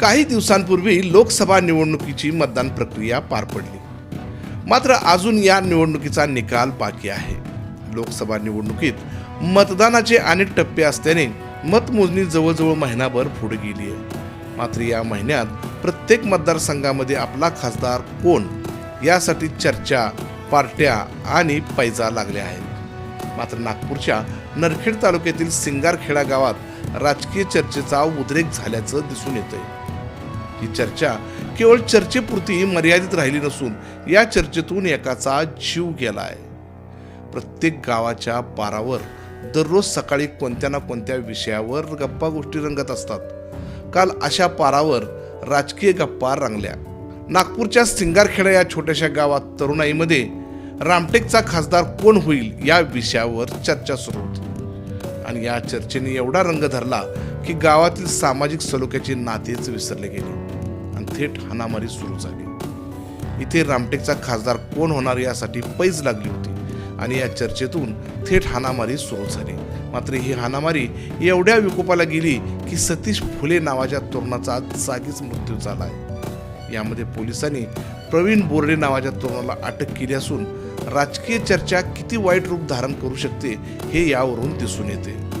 काही दिवसांपूर्वी लोकसभा निवडणुकीची मतदान प्रक्रिया पार पडली. मात्र अजून या निवडणुकीचा निकाल बाकी आहे. लोकसभा निवडणुकीत मतदानाचे अनेक टप्पे असल्याने मतमोजणी जवळजवळ महिनाभर पुढे गेली आहे. मात्र या महिन्यात प्रत्येक मतदारसंघामध्ये आपला खासदार कोण? यासाठी चर्चा पार्ट्या आणि पैजा लागल्या आहेत. मात्र नागपूरच्या नरखेड तालुक्यातील सिंगारखेडा गावात राजकीय चर्चेचा उद्रेक झाल्याचं दिसून येतंय. ही चर्चा केवळ चर्चेपुरती मर्यादित राहिली नसून या चर्चेतून एकाचा जीव गेला आहे प्रत्येक गावाच्या पारावर दररोज सकाळी कोणत्या ना कोणत्या विषयावर गप्पा गोष्टी रंगत असतात. काल अशा पारावर राजकीय गप्पा रंगल्या. नागपूरच्या सिंगारखेडा या छोट्याशा गावात तरुणाईमध्ये रामटेकचा खासदार कोण होईल या विषयावर चर्चा सुरू होती. आणि या चर्चेने एवढा रंग धरला की गावातील सामाजिक सलोख्याचे नातेच विसरले गेले. आणि थेट हाणामारी सुरू झाली. इथे रामटेकचा खासदार कोण होणार यासाठी पैज लागली होती. आणि या चर्चेतून थेट हाणामारी सुरू झाली. मात्र ही हाणामारी एवढ्या विकोपाला गेली की सतीश फुले नावाच्या तरुणाचा जागीच मृत्यू झाला आहे. यामध्ये पोलिसांनी प्रवीण बोर्डे नावाच्या तरुणाला अटक केली असून राजकीय चर्चा किती वाईट रूप धारण करू शकते हे यावरून दिसून येते.